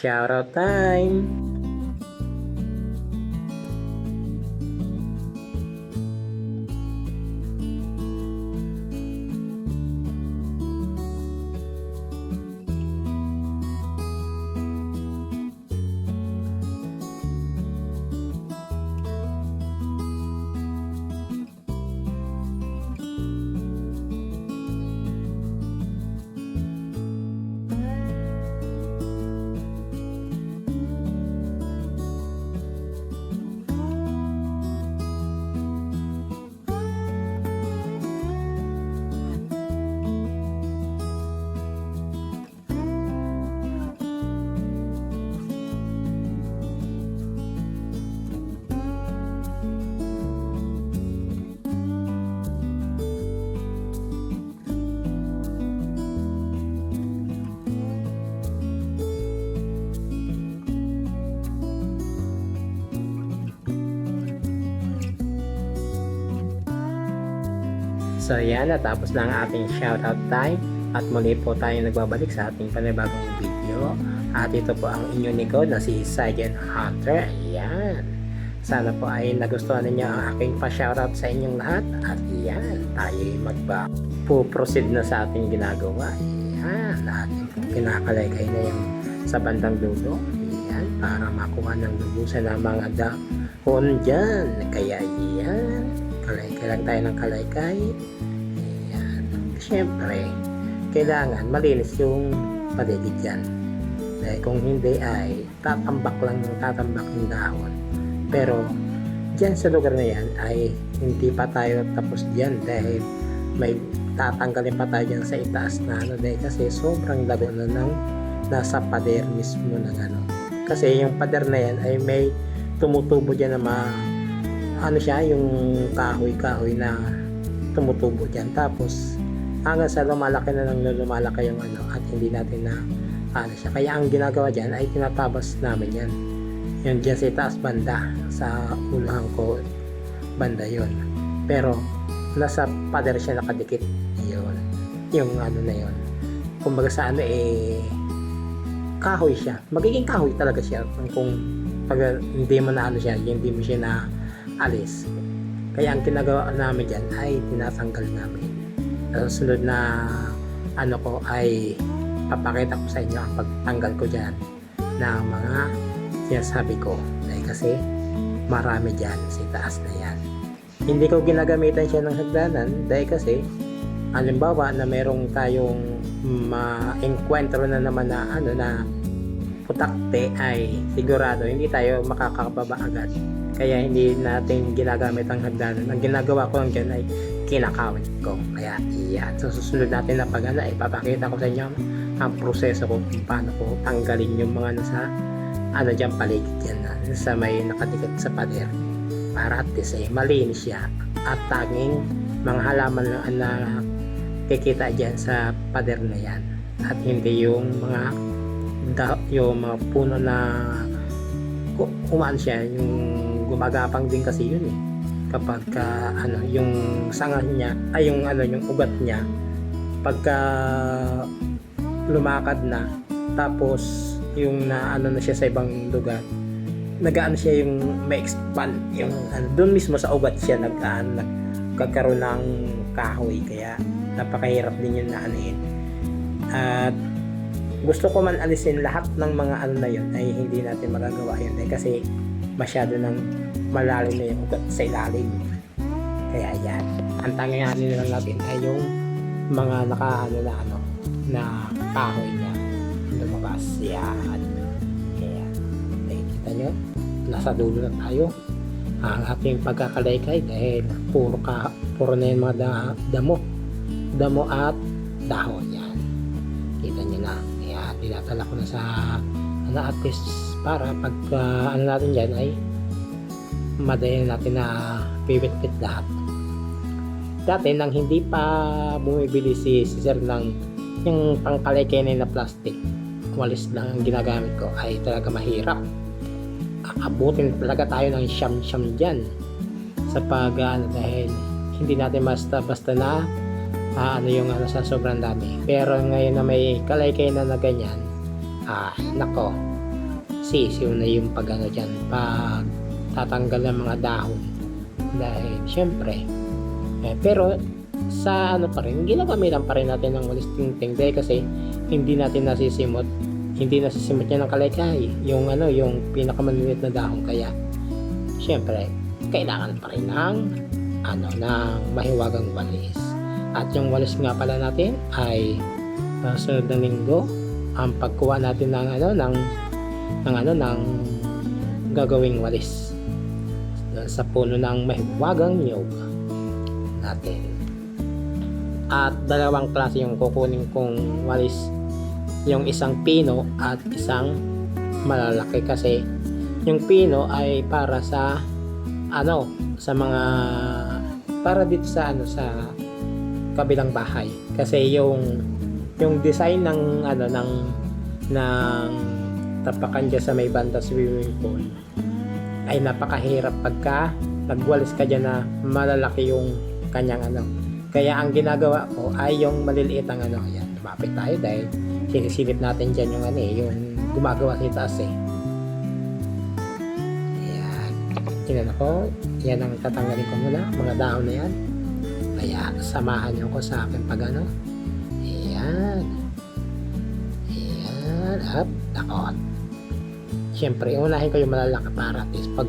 Shoutout time! So yan, natapos na ang ating shoutout time at muli po tayo nagbabalik sa ating panibagong video. At ito po ang inyong likod na si Sergeant Hunter. Ayan. Sana po ay nagustuhan ninyo ang aking pa-shoutout sa inyong lahat. At yan, tayo ay magba proceed na sa ating ginagawa. Ayan, ating po kinakalaygay na yung sa bandang dulo. Ayan, para makuha ng lubusan ng mga dahon dyan. Kaya yan, kalaykay lang tayo ng kalaykay. Ayan. Siyempre, kailangan malinis yung paligid dyan. Dahil kung hindi ay tatambak lang ng tatambak yung dahon. Pero dyan sa lugar na yan ay hindi pa tayo tapos dyan dahil may tatanggalin pa tayo dyan sa itaas na ano dahil kasi sobrang lago na ng nasa pader mismo ng ano. Kasi yung pader na yan ay may tumutubo dyan na ma ano siya yung kahoy-kahoy na tumutubo dyan. Tapos hanggang sa lumalaki na lang lumalaki yung ano at hindi natin na ano siya. Kaya ang ginagawa dyan ay tinatabas namin yan. Yung dyan sa taas banda sa unahan ko banda yon Pero nasa pader siya nakadikit. Yun. Yung ano na yon Kumbaga sa ano eh kahoy siya. Magiging kahoy talaga siya kung pag hindi mo na ano siya, hindi mo siya na alis. Kaya ang ginagawa namin dyan ay tinatanggal namin. Sa sunod na ano ko ay papakita ko sa inyo ang pagtanggal ko dyan ng mga sinasabi ko. Dahil kasi marami dyan sa taas na yan. Hindi ko ginagamitan siya ng hagdanan dahil kasi halimbawa na merong tayong ma-encuentro na naman na ano na putakte ay sigurado hindi tayo makakababa agad. Kaya hindi natin ginagamit ang hagdanan. Ang ginagawa ko lang dyan ay kinakawit ko. Kaya iyan. So susunod natin na pag ano, ipapakita ko sa inyo ang proseso ko kung paano ko tanggalin yung mga nasa ano dyan paligid yan na sa may nakadikit sa pader para at least eh, malinis siya at tanging mga halaman lang na kikita dyan sa pader na yan at hindi yung mga da, yung mga puno na ku- kumaan siya yung gumagapang din kasi yun eh. Kapag ka, ano yung sanga niya ay yung ano yung ugat niya pagka lumakad na tapos yung na ano na siya sa ibang lugar nagaan siya yung may expand yung ano, doon mismo sa ugat siya nag ano, nagkakaroon ng kahoy. Kaya napakahirap din yun na anuhin at gusto ko man alisin lahat ng mga ano na yun ay hindi natin magagawa yun eh, kasi masyado ng malalim na yung sa ilalim. Kaya yan. Ang tangyayari lang natin ay yung mga naka ano na ano na kahoy niya lumabas. Yan. Kaya nakikita nyo nasa dulo na tayo. Ang ating pagkakalaykay dahil puro ka puro na yung mga da, damo. Damo at dahon. Yan. Kita nyo na. Kaya dinatala ko na sa ano at least para pagka ano natin dyan ay madayan natin na pivot-pit lahat. Dati nang hindi pa bumibili si, si sir ng yung pangkalaykay na plastic walis lang ang ginagamit ko. Ay talaga mahirap. Abutin talaga tayo ng siyam-siyam dyan sa pag ano, dahil hindi natin basta basta na ah, ano yung ano sa sobrang dami. Pero ngayon na may kalaykay na na ganyan ah nako sisiw na yung pag ano dyan, pag tatanggal ng mga dahon. Dahil, syempre, eh, pero sa ano pa rin, ginagamitan pa rin natin ng walis tingting dahil kasi hindi natin nasisimot hindi nasisimot niya ng kalaykay yung ano yung pinakamaliliit na dahon. Kaya syempre kailangan pa rin ng ano ng mahiwagang walis. At yung walis nga pala natin ay uh, sunod na linggo ang pagkuha natin ng ano ng ng ano ng gagawing walis sa puno ng mahiwagang nyog natin. At dalawang klase yung kukunin kong walis. Yung isang pino at isang malalaki kasi yung pino ay para sa ano sa mga para dito sa ano sa kabilang bahay. Kasi yung yung design ng ano ng ng tapakan dyan sa may banda swimming pool ay napakahirap pagka nagwalis ka dyan na malalaki yung kanyang ano kaya ang ginagawa ko ay yung maliliit ang ano yan lumapit tayo dahil sinisilip natin dyan yung ano eh yung gumagawa sa taas eh yan tingnan ako yan ang tatanggalin ko muna mga dahon na yan kaya samahan nyo ko sa akin pag ano Ayan. Ayan. Up. Takot. Siyempre, unahin ko yung malalaki para pag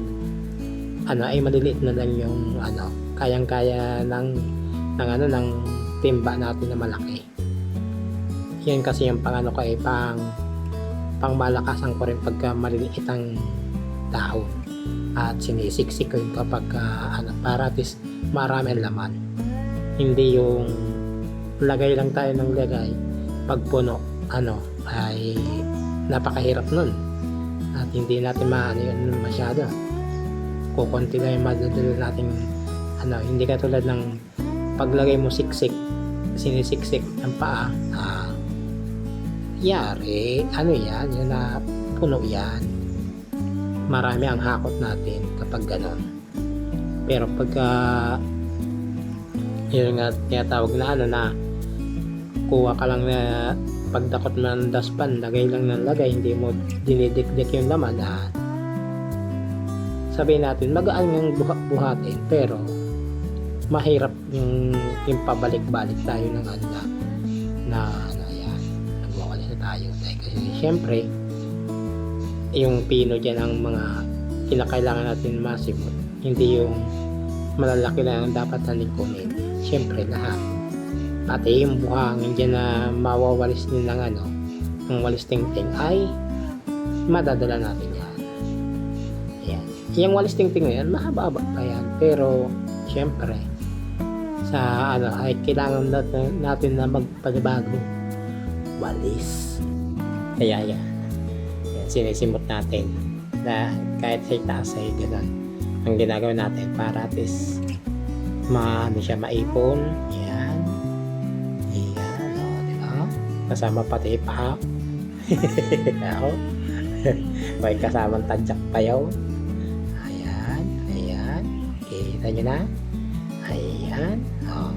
ano ay maliliit na lang yung ano kayang-kaya ng ng ano ng timba natin na malaki. Yan kasi yung pang ano ko ay pang pang malakasan ko rin pagka maliliit ang dahon at sinisiksik ko yun kapag ah, ano, para at least laman. Hindi yung lagay lang tayo ng lagay pag puno ano ay napakahirap nun at hindi natin maano masyado. Kukunti lang yung madadala natin ano hindi katulad ng paglagay mo siksik sinisiksik ng paa ah, yari ano yan yun na puno yan. Marami ang hakot natin kapag ganon. Pero pagka yun nga tinatawag na ano na kuha ka lang na pagdakot mo ng daspan, lagay lang ng lagay, hindi mo dinidikdik yung laman, ah, sabihin natin, magaan yung buha buhatin, pero mahirap yung, yung pabalik-balik tayo ng ano na, na ano yan, nagwawalis na tayo. Dahil kasi syempre, yung pino dyan ang mga kinakailangan natin masimot, hindi yung malalaki lang ang dapat natin kunin. Syempre, lahat pati yung buhangin dyan na mawawalis din ng ano ng walis tingting ay madadala natin yan. Yan yung walis tingting na yan mahaba pa yan. Pero syempre sa ano ay kailangan natin, natin na magpanibago. Walis. Kaya yan yan sinisimot natin na kahit sa itaas ay ganun ang ginagawa natin para at least maano siya maipon Kasama pati pa. Ako. May kasamang tadyak payaw. Ayan, ayan. Kita nyo na? Ayan. O.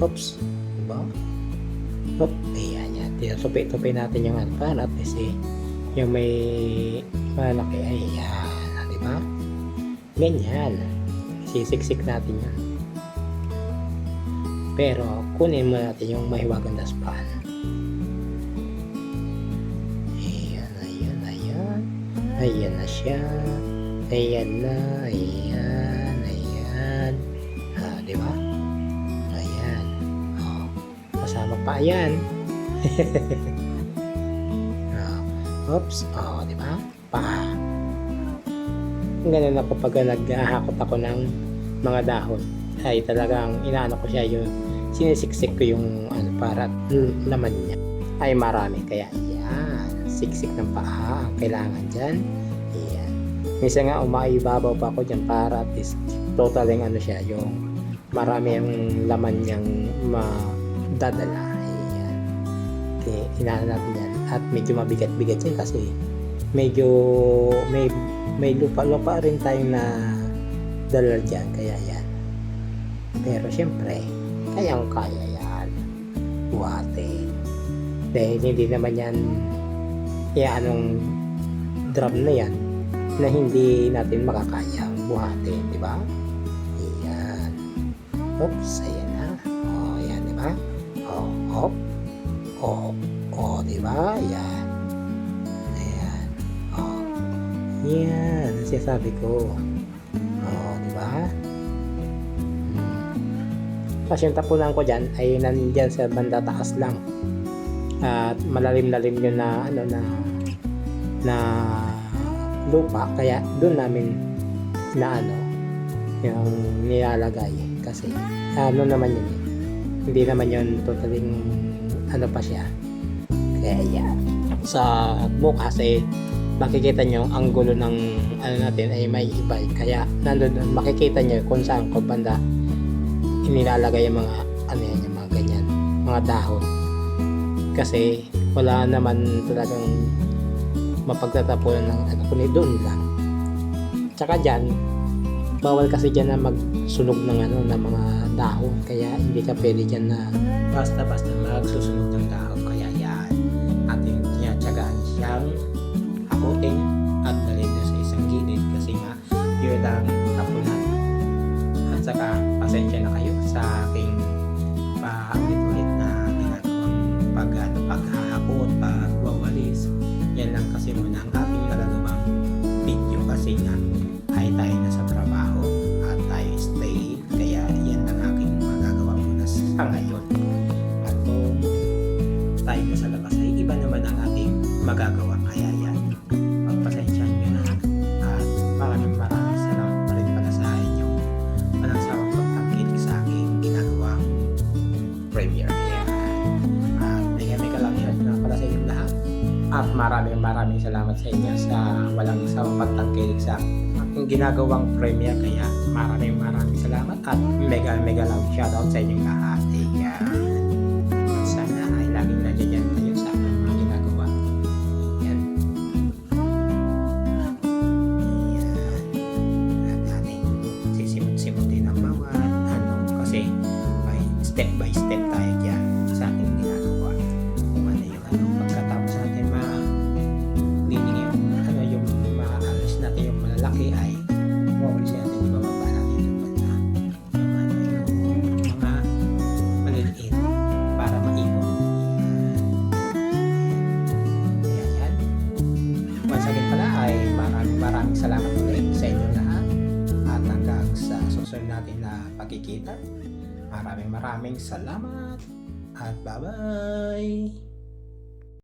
Oops. Diba? Oop. Ayan, yan. Tinusupi-tupi natin yung ano para at least yung may malaki. Ayan. Di ba? Ganyan. Sisiksik natin yan. Pero kunin mo natin yung mahiwagang daspan. Ayan na siya. Ayan na, ayan, ayan. Ah, di ba? Ayan. Oh, kasama pa yan. oh, oops. Oh, di ba? Pa. Ganun ako pag naghahakot ako ng mga dahon ay talagang inaano ko siya yung sinisiksik ko yung ano para laman niya ay marami kaya yan siksik ng paa. Ang kailangan dyan yan minsan nga umaibabaw pa ako dyan para at least totaling ano siya yung marami ang laman niyang madadala. Yan okay, inaano natin yan. At medyo mabigat-bigat yan kasi medyo may may lupa-lupa rin tayong na dala dyan. Kaya yan. Pero syempre, kayang kaya yan. Buhatin. Dahil hindi naman yan ya anong drum na yan na hindi natin makakayang buhatin, di ba? Ayan. Oops, ayan na. O, ayan, di ba? O, hop. O, o, di ba? Ayan. Ayan. O. Yan, ang sinasabi ko. O, di ba? Hmm. Tapos yung tapunan ko dyan ay nandyan sa banda taas lang. At malalim-lalim yun na ano na na lupa. Kaya doon namin na ano yung nilalagay. Kasi ano naman yun eh. hindi naman yun totaling ano pa siya. Kaya yan sa bukas eh makikita nyo ang gulo ng ano natin ay may iba kaya nandun makikita nyo kung saan ko banda inilalagay yung mga ano yan yung mga ganyan mga dahon kasi wala naman talagang mapagtatapunan ng ano kundi doon lang. Tsaka dyan bawal kasi dyan na magsunog ng ano ng mga dahon. Kaya hindi ka pwede dyan na basta basta magsusunog ng dahon. Kaya yan. Ating tinatsagaan siyang akutin at dalhin sa isang gilid kasi nga yun ang tapunan at saka pasensya na kayo sa aking sa inyo sa walang sawang pagtangkilik sa aking ginagawang premiere. Kaya maraming maraming salamat at mega mega love shoutout sa inyong lahat bye bye